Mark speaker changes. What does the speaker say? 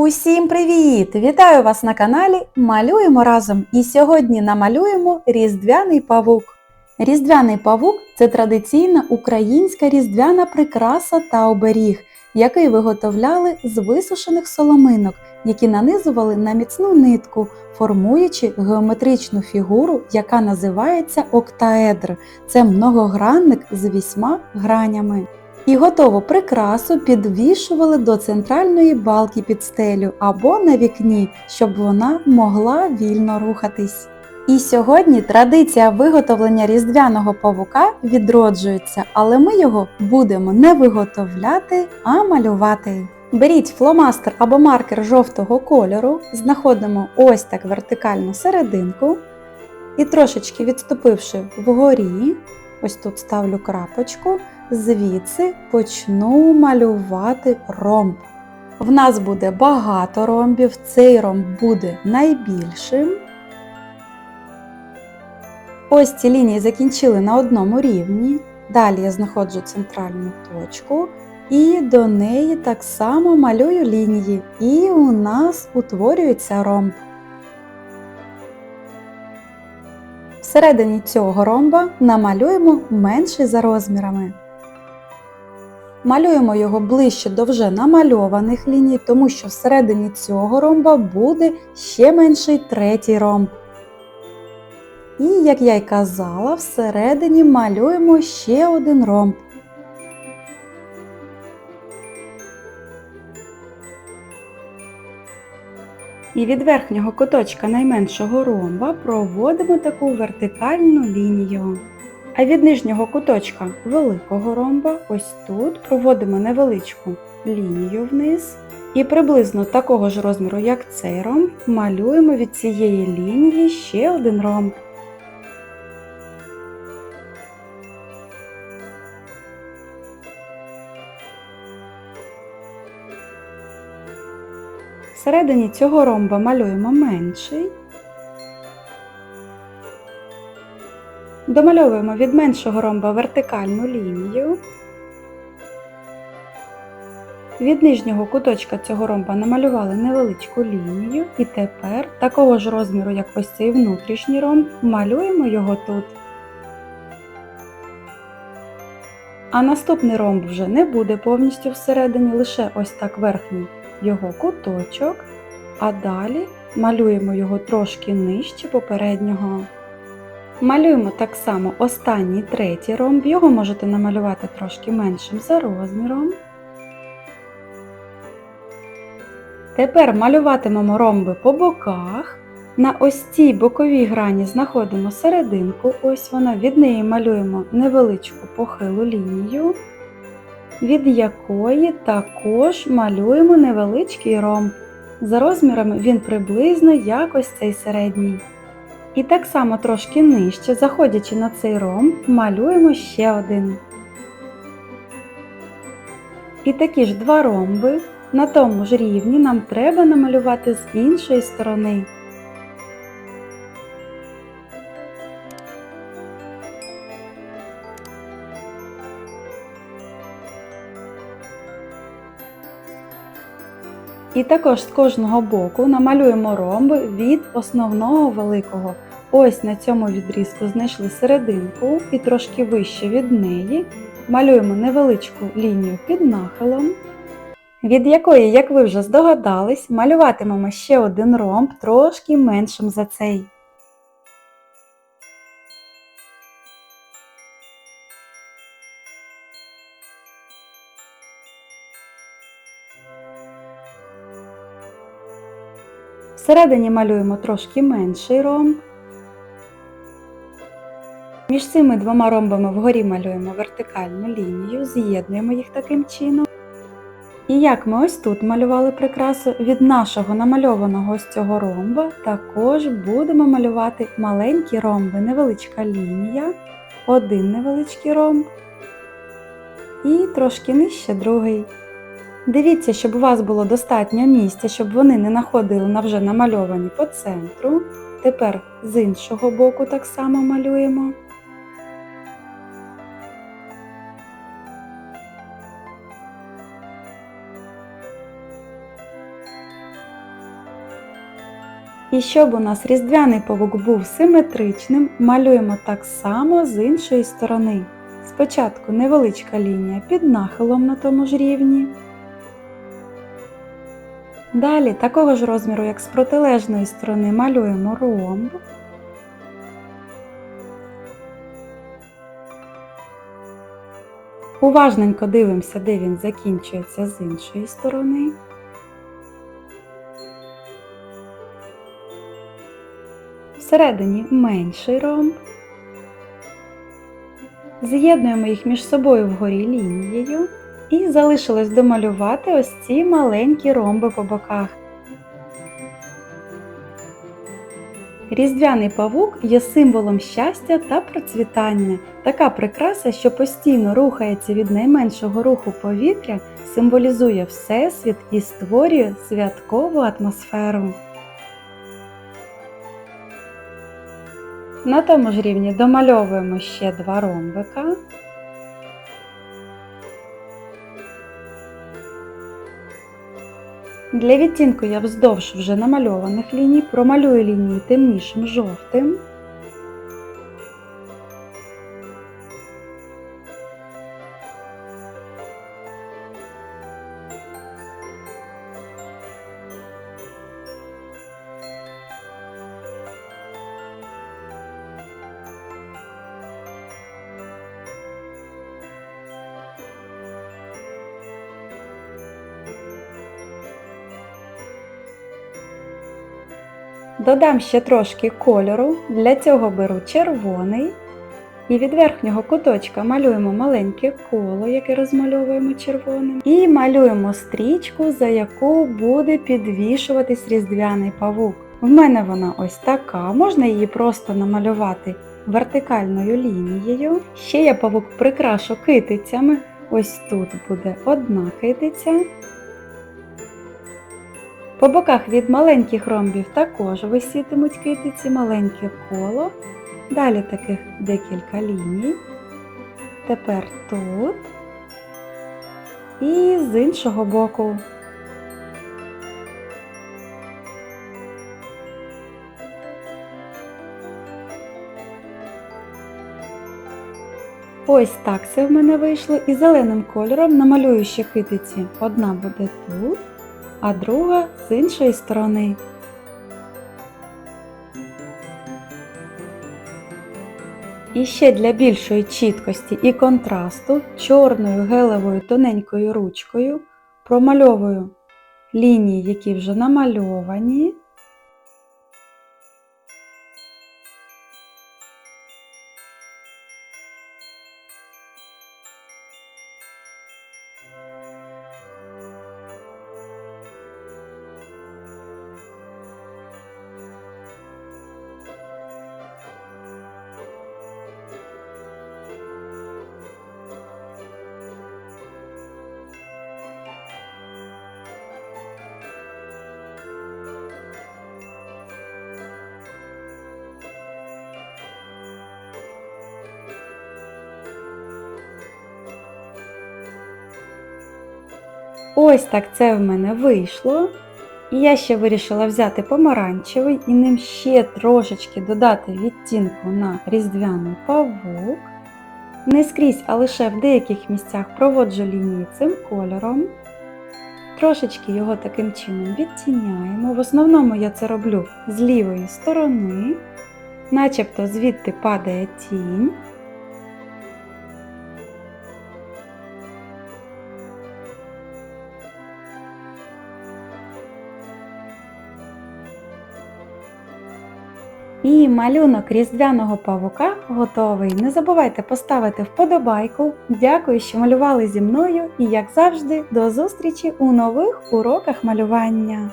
Speaker 1: Усім привіт! Вітаю вас на каналі Малюємо разом. І сьогодні намалюємо різдвяний павук. Різдвяний павук це традиційна українська різдвяна прикраса та оберіг, який виготовляли з висушених соломинок, які нанизували на міцну нитку, формуючи геометричну фігуру, яка називається октаедр. Це многогранник з вісьма гранями. І готову прикрасу підвішували до центральної балки під стелю або на вікні, щоб вона могла вільно рухатись. І сьогодні традиція виготовлення різдвяного павука відроджується, але ми його будемо не виготовляти, а малювати. Беріть фломастер або маркер жовтого кольору, знаходимо ось так вертикальну серединку і трошечки відступивши вгорі, ось тут ставлю крапочку, звідси почну малювати ромб. В нас буде багато ромбів, цей ромб буде найбільшим. Ось ці лінії закінчили на одному рівні. Далі я знаходжу центральну точку і до неї так само малюю лінії. І у нас утворюється ромб. Всередині цього ромба намалюємо менший за розмірами. Малюємо його ближче до вже намальованих ліній, тому що всередині цього ромба буде ще менший третій ромб. І, як я й казала, всередині малюємо ще один ромб. І від верхнього куточка найменшого ромба проводимо таку вертикальну лінію. А від нижнього куточка великого ромба ось тут проводимо невеличку лінію вниз. І приблизно такого ж розміру, як цей ромб, малюємо від цієї лінії ще один ромб. Всередині цього ромба малюємо менший. Домальовуємо від меншого ромба вертикальну лінію. Від нижнього куточка цього ромба намалювали невеличку лінію і тепер такого ж розміру, як ось цей внутрішній ромб, малюємо його тут. А наступний ромб вже не буде повністю всередині, лише ось так верхній його куточок, а далі малюємо його трошки нижче попереднього. Малюємо так само останній третій ромб, його можете намалювати трошки меншим за розміром. Тепер малюватимемо ромби по боках. На ось цій боковій грані знаходимо серединку, ось вона, від неї малюємо невеличку похилу лінію, від якої також малюємо невеличкий ромб. За розмірами він приблизно як ось цей середній. І так само трошки нижче, заходячи на цей ромб, малюємо ще один. І такі ж два ромби на тому ж рівні нам треба намалювати з іншої сторони. І також з кожного боку намалюємо ромби від основного великого. Ось на цьому відрізку знайшли серединку і трошки вище від неї малюємо невеличку лінію під нахилом, від якої, як ви вже здогадались, малюватимемо ще один ромб трошки меншим за цей. Всередині малюємо трошки менший ромб. Між цими двома ромбами вгорі малюємо вертикальну лінію, з'єднуємо їх таким чином. І як ми ось тут малювали прикрасу, від нашого намальованого ось цього ромба також будемо малювати маленькі ромби, невеличка лінія, один невеличкий ромб і трошки нижче другий. Дивіться, щоб у вас було достатньо місця, щоб вони не находили на вже намальовані по центру. Тепер з іншого боку так само малюємо. І щоб у нас різдвяний павук був симетричним, малюємо так само з іншої сторони. Спочатку невеличка лінія під нахилом на тому ж рівні. Далі такого ж розміру, як з протилежної сторони, малюємо ромб. Уважненько дивимося, де він закінчується з іншої сторони. Всередині менший ромб. З'єднуємо їх між собою вгорі лінією і залишилось домалювати ось ці маленькі ромби по боках. Різдвяний павук є символом щастя та процвітання. Така прикраса, що постійно рухається від найменшого руху повітря, символізує Всесвіт і створює святкову атмосферу. На тому ж рівні домальовуємо ще два ромбика. Для відтінку я вздовж вже намальованих ліній промалюю лінії темнішим жовтим. Додам ще трошки кольору, для цього беру червоний і від верхнього куточка малюємо маленьке коло, яке розмальовуємо червоним, і малюємо стрічку, за яку буде підвішуватись різдвяний павук. В мене вона ось така, можна її просто намалювати вертикальною лінією. Ще я павук прикрашу китицями. Ось тут буде одна китиця. По боках від маленьких ромбів також висітимуть китиці, маленьке коло. Далі таких декілька ліній. Тепер тут і з іншого боку. Ось так це в мене вийшло. І зеленим кольором намалюю ще китиці. Одна буде тут а друга з іншої сторони. І ще для більшої чіткості і контрасту чорною гелевою тоненькою ручкою промальовую лінії, які вже намальовані. Ось так це в мене вийшло. І я ще вирішила взяти помаранчевий і ним ще трошечки додати відтінку на різдвяний павук. Не скрізь, а лише в деяких місцях проводжу лінії цим кольором. Трошечки його таким чином відтіняємо. В основному я це роблю з лівої сторони, начебто звідти падає тінь. І малюнок різдвяного павука готовий. Не забувайте поставити вподобайку. Дякую, що малювали зі мною і, як завжди, до зустрічі у нових уроках малювання.